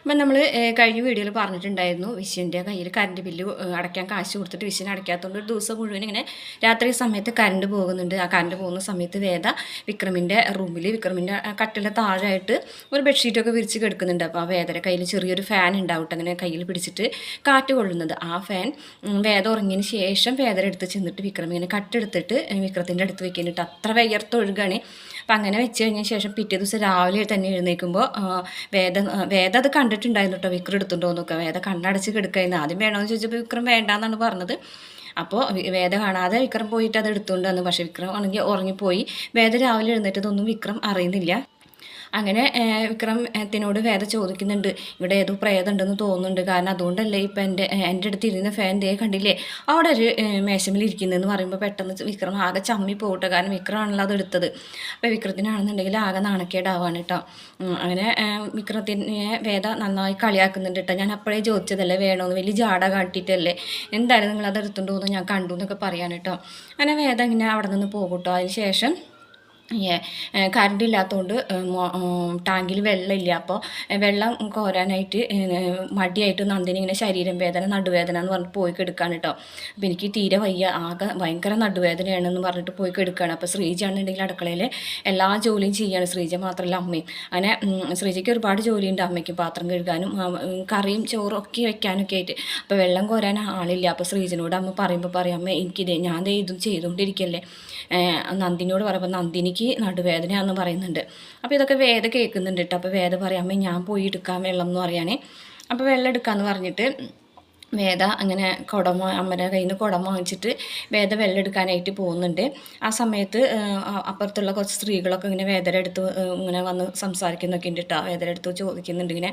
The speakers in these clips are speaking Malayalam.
അപ്പം നമ്മൾ കഴിഞ്ഞ വീഡിയോയിൽ പറഞ്ഞിട്ടുണ്ടായിരുന്നു വിഷുവിന്റെ കയ്യിൽ കറണ്ട് ബില്ല് അടയ്ക്കാൻ കാശ് കൊടുത്തിട്ട് വിഷുവിന് അടയ്ക്കാത്തതുകൊണ്ട് ഒരു ദിവസം മുഴുവൻ ഇങ്ങനെ രാത്രി സമയത്ത് കറണ്ട് പോകുന്നുണ്ട്. ആ കറണ്ട് പോകുന്ന സമയത്ത് വേദ വിക്രമിന്റെ റൂമിൽ വിക്രമിന്റെ കട്ടിലെ താഴെയായിട്ട് ഒരു ബെഡ്ഷീറ്റൊക്കെ വിരിച്ച് കിടക്കുന്നുണ്ട്. അപ്പോൾ ആ വേദയുടെ കയ്യിൽ ചെറിയൊരു ഫാൻ ഉണ്ടാവട്ടെ അങ്ങനെ കയ്യിൽ പിടിച്ചിട്ട് കാറ്റ് കൊള്ളുന്നത്. ആ ഫാൻ വേദ ഉറങ്ങിയതിന് ശേഷം വേദന എടുത്ത് ചെന്നിട്ട് വിക്രം ഇങ്ങനെ കട്ടെടുത്തിട്ട് വിക്രത്തിന്റെ അടുത്ത് വെക്കുന്നുണ്ട് അത്ര വിയർത്തൊഴുകാണ് അപ്പം അങ്ങനെ വെച്ച് കഴിഞ്ഞ ശേഷം പിറ്റേ ദിവസം രാവിലെ തന്നെ എഴുന്നേൽക്കുമ്പോൾ വേദ വേദ അത് കണ്ടിട്ടുണ്ടായിരുന്നു കേട്ടോ വിക്രം എടുത്തുണ്ടോ എന്നൊക്കെ. വേദ കണ്ണടച്ച് കിടക്കായിരുന്നു ആദ്യം വേണമെന്ന് ചോദിച്ചപ്പോൾ വിക്രം വേണ്ടാന്നാണ് പറഞ്ഞത്. അപ്പോൾ വേദ കാണാതെ വിക്രം പോയിട്ട് അത് എടുത്തുകൊണ്ട് വന്നു. പക്ഷേ വിക്രം ആണെങ്കിൽ ഉറങ്ങിപ്പോയി. വേദ രാവിലെ എഴുന്നേറ്റതൊന്നും വിക്രം അറിയുന്നില്ല. അങ്ങനെ വിക്രമത്തിനോട് വേദ ചോദിക്കുന്നുണ്ട്. ഇവിടെ ഏതോ പ്രേതമുണ്ടെന്ന് തോന്നുന്നുണ്ട്. കാരണം അതുകൊണ്ടല്ലേ ഇപ്പം എന്റെ എന്റെ അടുത്ത് ഇരുന്ന ഫാൻ ദേ കണ്ടില്ലേ? അവിടെ ഒരു മേശമിലിരിക്കുന്നതെന്ന് പറയുമ്പോൾ പെട്ടെന്ന് വിക്രം ആകെ ചമ്മി പോകട്ടെ കാരണം വിക്രമാണല്ലോ അത് എടുത്തത്. അപ്പോൾ വിക്രത്തിനാണെന്നുണ്ടെങ്കിൽ ആകെ നാണക്കേടാവാണ് കേട്ടോ അങ്ങനെ വിക്രത്തിനെ വേദ നന്നായി കളിയാക്കുന്നുണ്ട് കേട്ടോ ഞാൻ അപ്പോഴേ ചോദിച്ചതല്ലേ വേണമെന്ന് വലിയ ജാട കാട്ടിയിട്ടല്ലേ? എന്തായാലും നിങ്ങൾ അത് എടുത്തുകൊണ്ട് ഞാൻ കണ്ടു എന്നൊക്കെ പറയാൻ കേട്ടോ അങ്ങനെ വേദ ഇങ്ങനെ അവിടെ നിന്ന് പോകും കേട്ടോ അതിന് ശേഷം കറണ്ട് ഇല്ലാത്തതുകൊണ്ട് ടാങ്കിൽ വെള്ളമില്ല. അപ്പോൾ വെള്ളം കോരാനായിട്ട് മടിയായിട്ട് നന്ദിനി ഇങ്ങനെ ശരീരം വേദന നടുവേദന എന്ന് പറഞ്ഞിട്ട് പോയി കെടുക്കാണ് കേട്ടോ അപ്പോൾ എനിക്ക് തീരെ വയ്യ. ആകെ ഭയങ്കര നടുവേദനയാണെന്ന് പറഞ്ഞിട്ട് പോയി കെടുക്കുകയാണ് അപ്പോൾ ശ്രീജയാണെന്നുണ്ടെങ്കിൽ അടുക്കളയിൽ എല്ലാ ജോലിയും ചെയ്യാണ്. ശ്രീജ മാത്രമല്ല അമ്മയും. അങ്ങനെ ശ്രീജയ്ക്ക് ഒരുപാട് ജോലിയുണ്ട് അമ്മയ്ക്ക്. പാത്രം കഴുകാനും കറിയും ചോറും ഒക്കെ വെക്കാനൊക്കെ ആയിട്ട്. അപ്പോൾ വെള്ളം കോരാൻ ആളില്ല. അപ്പോൾ ശ്രീജനോട് അമ്മ പറയുമ്പോൾ പറയാം അമ്മ എനിക്കിത് ഞാൻ ഇതും ചെയ്തുകൊണ്ടിരിക്കല്ലേ? നന്ദിനിയോട് പറയുമ്പോൾ നന്ദിനിക്ക് നടുവേദനയാണെന്ന് പറയുന്നുണ്ട്. അപ്പോൾ ഇതൊക്കെ വേദ കേൾക്കുന്നുണ്ട് കേട്ടോ അപ്പോൾ വേദ പറയാമേ ഞാൻ പോയി എടുക്കാം വെള്ളം എന്ന് പറയാനേ. അപ്പോൾ വെള്ളം എടുക്കാമെന്ന് പറഞ്ഞിട്ട് വേദ അങ്ങനെ കുടം അമ്മയുടെ കയ്യിൽ നിന്ന് കുടം വാങ്ങിച്ചിട്ട് വേദ വെള്ളം എടുക്കാനായിട്ട് പോകുന്നുണ്ട്. ആ സമയത്ത് അപ്പുറത്തുള്ള കുറച്ച് സ്ത്രീകളൊക്കെ ഇങ്ങനെ വേദയുടെ അടുത്ത് ഇങ്ങനെ വന്ന് സംസാരിക്കുന്നൊക്കെ ഉണ്ട് കേട്ടോ വേദയുടെ അടുത്ത് ചോദിക്കുന്നുണ്ട് ഇങ്ങനെ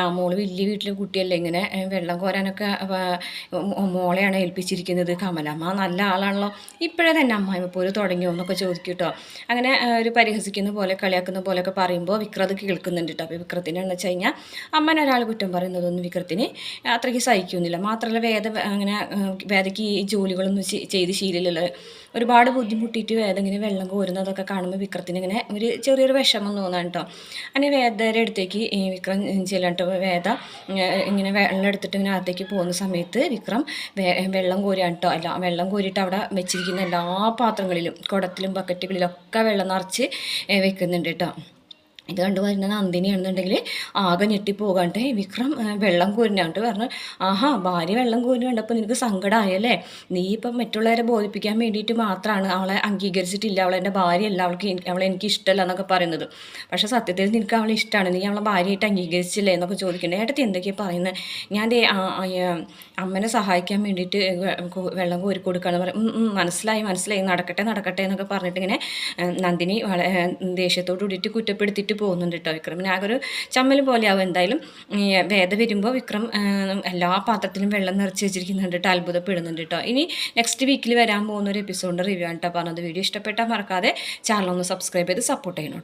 ആ മോൾ വലിയ വീട്ടിലെ കുട്ടിയല്ലേ? ഇങ്ങനെ വെള്ളം കോരാനൊക്കെ മോളെയാണ് ഏൽപ്പിച്ചിരിക്കുന്നത്. കമലമ്മ നല്ല ആളാണല്ലോ. ഇപ്പോഴേ തന്നെ അമ്മായിമ്മ പോലും തുടങ്ങിയോ എന്നൊക്കെ ചോദിക്കും കേട്ടോ അങ്ങനെ ഒരു പരിഹസിക്കുന്ന പോലെ കളിയാക്കുന്ന പോലെയൊക്കെ പറയുമ്പോൾ വിക്രത് കേൾക്കുന്നുണ്ട് കേട്ടോ അപ്പോൾ വിക്രത്തിനെന്ന് വെച്ച് കഴിഞ്ഞാൽ അമ്മനെ ഒരാൾ കുറ്റം പറയുന്നതൊന്നും വിക്രത്തിന് അത്രയ്ക്ക് സഹിക്കുന്നില്ല മാത്രമല്ല വേദ അങ്ങനെ വേദയ്ക്ക് ഈ ജോലികളൊന്നും ചെയ്ത് ശീലമില്ല ഒരുപാട് ബുദ്ധിമുട്ടിയിട്ട് വേദ ഇങ്ങനെ വെള്ളം കോരുന്നതൊക്കെ കാണുമ്പോൾ വിക്രത്തിന് ഇങ്ങനെ ഒരു ചെറിയൊരു വിഷമം തോന്നാണ് കേട്ടോ അങ്ങനെ വേദയുടെ അടുത്തേക്ക് വിക്രം ചെല്ലാൻ കേട്ടോ വേദ ഇങ്ങനെ വെള്ളം എടുത്തിട്ട് ഇങ്ങനെ അകത്തേക്ക് പോകുന്ന സമയത്ത് വിക്രം വെള്ളം കോരുകയാണ് കേട്ടോ അല്ല വെള്ളം കോരിയിട്ട് അവിടെ വെച്ചിരിക്കുന്ന എല്ലാ പാത്രങ്ങളിലും കുടത്തിലും ബക്കറ്റുകളിലും ഒക്കെ വെള്ളം നിറച്ച് വെക്കുന്നുണ്ട് കേട്ടോ ഇത് കണ്ടു വരുന്ന നന്ദിനിയാണെന്നുണ്ടെങ്കിൽ ആകെ ഞെട്ടിപ്പോകാണ്ട്. വിക്രം വെള്ളം കോരിനാണ്ട് പറഞ്ഞു ആഹാ ഭാര്യ വെള്ളം കോരി കണ്ടപ്പോൾ നിനക്ക് സങ്കടമായല്ലേ നീ ഇപ്പം മറ്റുള്ളവരെ ബോധിപ്പിക്കാൻ വേണ്ടിയിട്ട് മാത്രമാണ് അവളെ അംഗീകരിച്ചിട്ടില്ല. അവളെ എന്റെ ഭാര്യയല്ല. അവൾക്ക് അവളെ എനിക്ക് ഇഷ്ടമല്ല എന്നൊക്കെ പറയുന്നത്. പക്ഷേ സത്യത്തിൽ നിനക്ക് അവളെ ഇഷ്ടമാണ് നീ അവളെ ഭാര്യയായിട്ട് അംഗീകരിച്ചില്ലേ എന്നൊക്കെ ചോദിക്കണ്ടേ ഏട്ടത്തി എന്തൊക്കെയാണ് പറയുന്നത് ഞാൻ അമ്മനെ സഹായിക്കാൻ വേണ്ടിയിട്ട് വെള്ളം കോരി കൊടുക്കുകയാണ് പറയും "ഉം, ഉം, മനസ്സിലായി മനസ്സിലായി. നടക്കട്ടെ നടക്കട്ടെ എന്നൊക്കെ പറഞ്ഞിട്ട് ഇങ്ങനെ നന്ദിനി വളരെ ദേഷ്യത്തോട് കൂടിയിട്ട് കുറ്റപ്പെടുത്തിയിട്ട് പോകുന്നുണ്ട് കേട്ടോ വിക്രമിന് ആകെ ഒരു ചമ്മൽ പോലെയാവും എന്തായാലും. വേദ വരുമ്പോൾ വിക്രം എല്ലാ പാത്രത്തിലും വെള്ളം നിറച്ച് വെച്ചിരിക്കുന്നുണ്ട് കേട്ടോ അത്ഭുതപ്പെടുന്നുണ്ട് കേട്ടോ ഇനി നെക്സ്റ്റ് വീക്കിൽ വരാൻ പോകുന്ന ഒരു എപ്പിസോഡിന്റെ റിവ്യൂ ആണ് കേട്ടോ പറഞ്ഞത്. വീഡിയോ ഇഷ്ടപ്പെട്ടാൽ മറക്കാതെ ചാനൽ ഒന്ന് സബ്സ്ക്രൈബ് ചെയ്ത് സപ്പോർട്ട് ചെയ്യണം